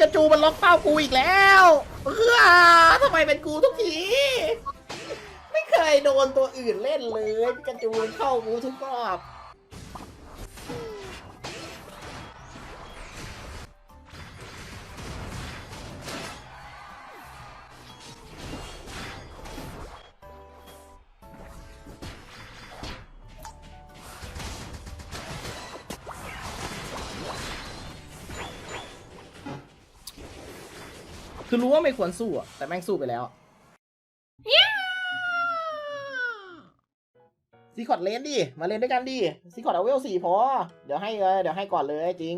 กาจูมันล็อกเป้ากูอีกแล้วเออทำไมเป็นกูทุกที ไม่เคยโดนตัวอื่นเล่นเลยปิกาจูมันเข้ากูทุกรอบ คือรู้ว่าไม่ควรสู้อะแต่แม่งสู้ไปแล้วซีคอร์ดเลนดิ มาเลนด้วยกันดิซีคอร์ดเอาเวลสี่พอ เดี๋ยวให้เลยเดี๋ยวให้ก่อนเลยจริง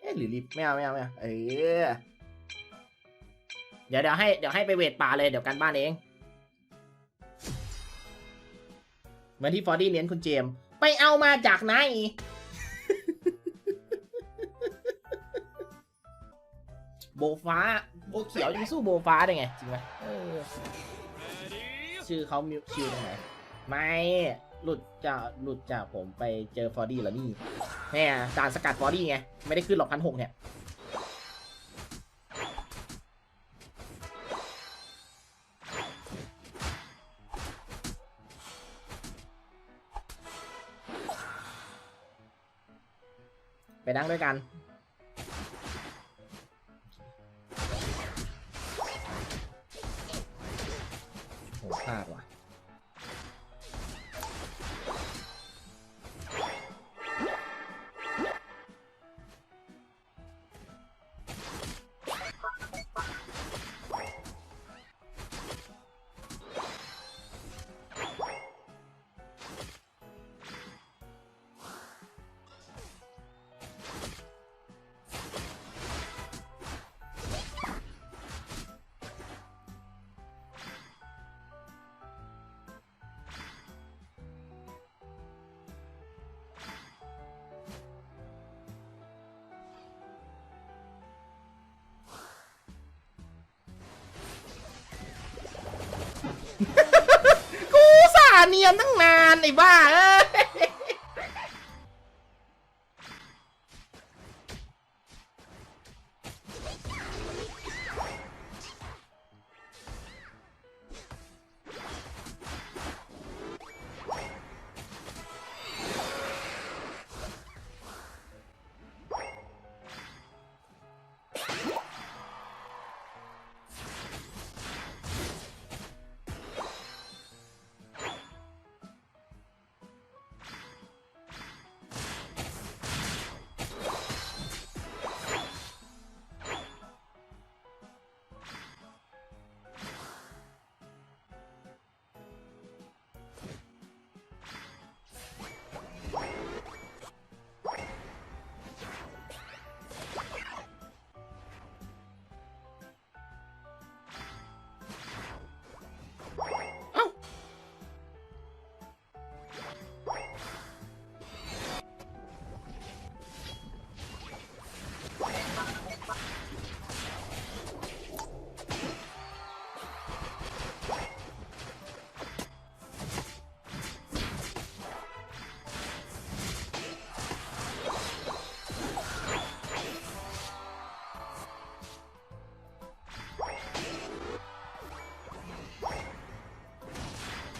เอ๊ะหรือรีบไม่เอาไม่เอาไม่เอาเออเดี๋ยวเดี๋ยวให้เดี๋ยวให้ไปเวทป่าเลยเดี๋ยวกันบ้านเอง เหมือนที่ฟอร์ดี้เน้นคุณเจมส์ไปเอามาจากไหน บฟ้าโบเขียวยังสู้โบฟ้าได้ไง จริงไหมเออชื่อเขามิวชิวตรงไหนไม่ หลุดจากหลุดจากผมไปเจอฟอร์ดี้แล้วนี่แม่การสกัดฟอร์ดี้ไง ไม่ได้ขึ้นหรอกพันหกเนี่ยไปนั่งด้วยกัน พลาดว่ะ เนียนตั้งนานไอ้บ้าเอ้ย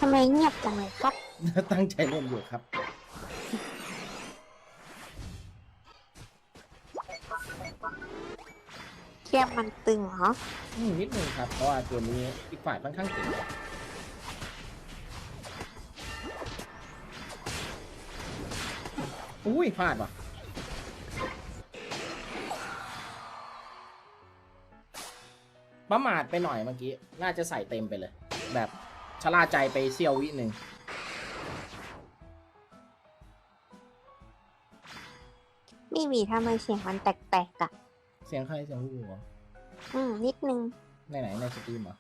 ทำไมเงียบจังเลยครับ ตั้งใจเล่นอยู่ครับเทียมมันตึงเหรอ อืมนิดนึงครับ เพราะว่าเกมนี้อีกฝ่ายค่อนข้างเก่งอุ้ยพลาดว่ะ ประมาทไปหน่อยเมื่อกี้ น่าจะใส่เต็มไปเลย แบบ ชะล่าใจไปเสี้ยววิหนึ่งไม่มีทำไมเสียงมันแตกๆอะ เสียงใครเสียงผู้เหรออืม นิดนึง ในไหนในสตรีมเหรอ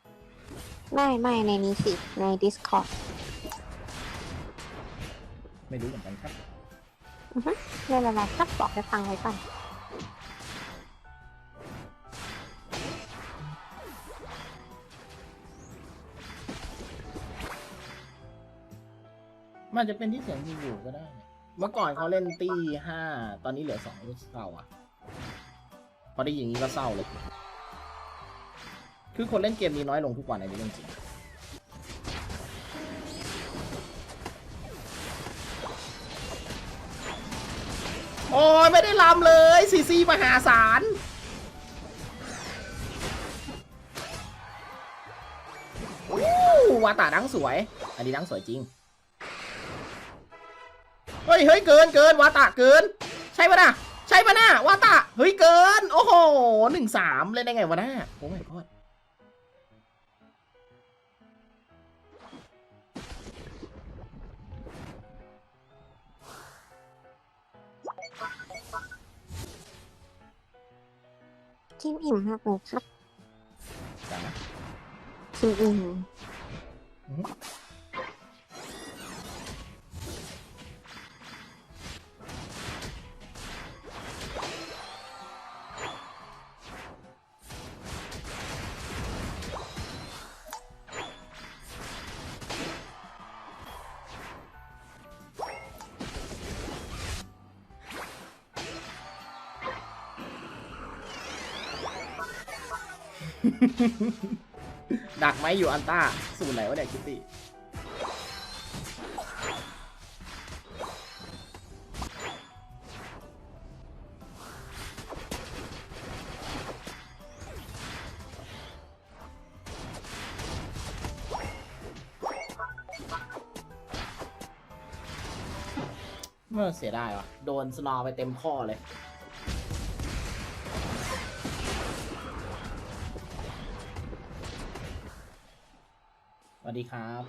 ไม่ไม่ในนี้สิ ใน Discord ไม่รู้เหมือนกันครับไม่เป็นไรครับบอกให้ฟังไว้ก่อน มันจะเป็นที่เสียงอยู่ก็ได้ เมื่อก่อนเขาเล่นตีห้า ตอนนี้เหลือสองเศร้าอะ พอได้ยินอย่างนี้ก็เศร้าเลย คือคนเล่นเกมนี้น้อยลงทุกวันอันเรื่องจริงโอ้ยไม่ได้ลำเลยซีซีมหาศาลวู้วาตาดังสวย อันนี้ดังสวยจริง เฮ้ยเฮ้ยเกินเกินวาตาเกิน ใช่ปะนะใช่ปะนะวาตาเฮ้ยเกิน โอ้โหหนึ่งสามเล่นได้ไงวะนะโอ้ my god กินอิ่มมากเลยครับจังนะกินอิ่ม ดักไหมอยู่อันต้า สูตรไหนวะเนี่ยคิตตี้เมื่อเสียดายวะโดนสนอว์ไปเต็มข้อเลย สวัสดีครับ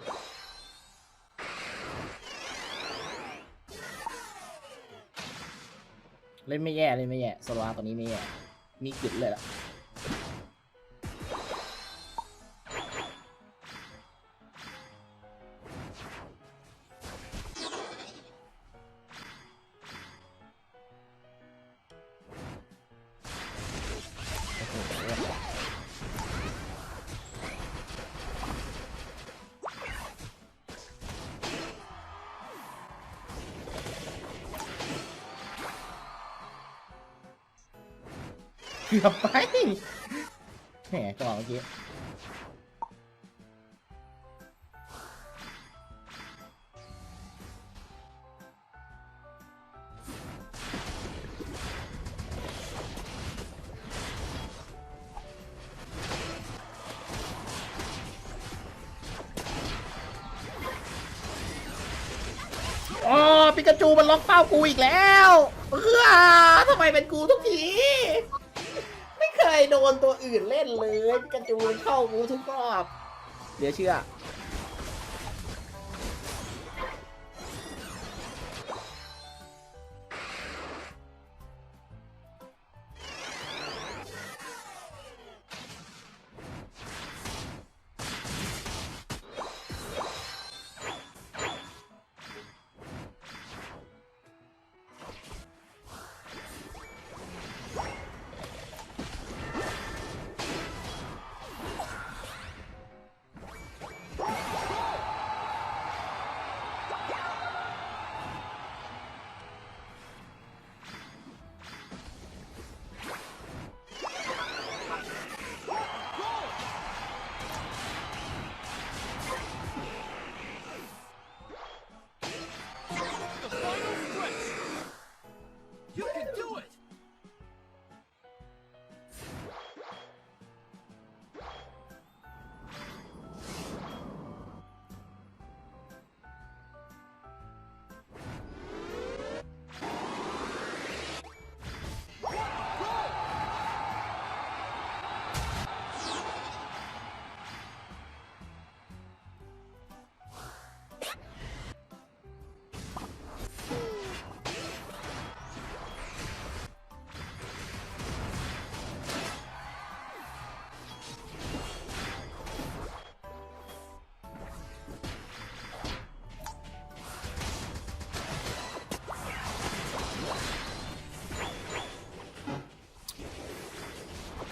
เล่นไม่แย่เล่นไม่แย่โซลาร์ตัวนี้ไม่แย่มีกิดเลยล่ะ กือบไปแหมจังหวะเมื่อกี้อ๋อปิกาจูมันล็อกเป้ากูอีกแล้วเฮ้อทำไมเป็นกูทุกที โดนตัวอื่นเล่นเลยปิกาจูนเข้ากูทุกรอบเดี๋ยวเชื่อ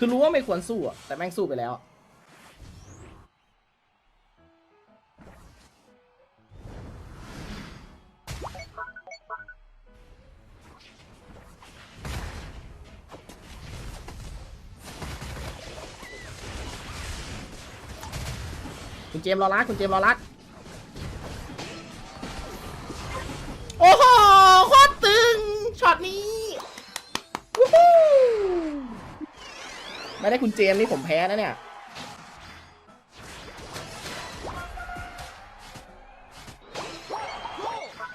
คือรู้ว่าไม่ควรสู้อะแต่แม่งสู้ไปแล้วคุณเจมรอรักคุณเจมรอรัก ไม่ได้คุณเจมส์นี่ผมแพ้นะเนี่ย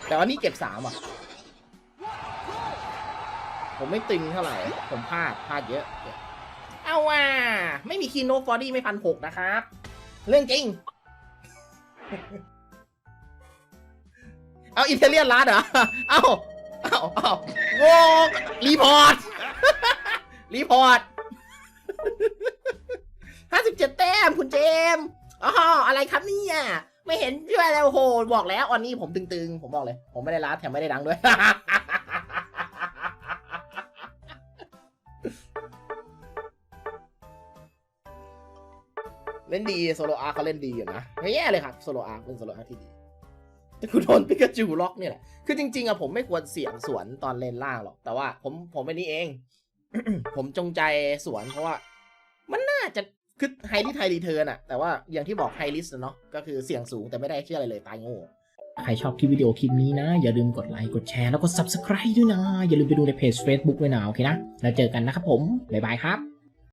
แต่ว่านี่เก็บสามอะ ผมไม่ตึงเท่าไหร่ ผมพลาดพลาดเยอะ เอาว่ะไม่มีคีโนฟอร์ดี้ไม่พันหกนะครับ เรื่องจริง เอาอิตาเลียนร้านเหรอ เอาเอาเอาโงรีพอร์ต รีพอร์ต ห้าสิบเจ็ดแต้มคุณเจมส์อ๋ออะไรครับเนี่ยไม่เห็นช่วยแล้วโอ้โหบอกแล้วอันนี้ผมตึงๆ ผมบอกเลย ผมไม่ได้ร้านแถมไม่ได้ดังด้วย เล่นดีโซโลอาร์เขาเล่นดีอยู่นะไม่แย่เลยครับโซโลอาร์เป็นโซโลอาร์ที่ดี แต่คุณโดนปิกาจูล็อกเนี่ยแหละ คือจริงๆอะผมไม่ควรเสี่ยงสวนตอนเลนล่างหรอก แต่ว่าผมผมเป็นนี้เอง ผมจงใจสวนเพราะว่าาจะคือไฮริทไฮรีเทิร์นอะแต่ว่าอย่างที่บอกไฮริสเนาะก็คือเสี่ยงสูงแต่ไม่ได้เชื่ออะไรเลยตายโง่ใครชอบคลิปวิดีโอคลิปนี้นะ อย่าลืมกดไลค์กดแชร์แล้วก็ Subscribe ด้วยนะ อย่าลืมไปดูในเพจ Facebook ด้วยนะ โอเคนะ แล้วเจอกันนะครับผม บ๊ายบายครับ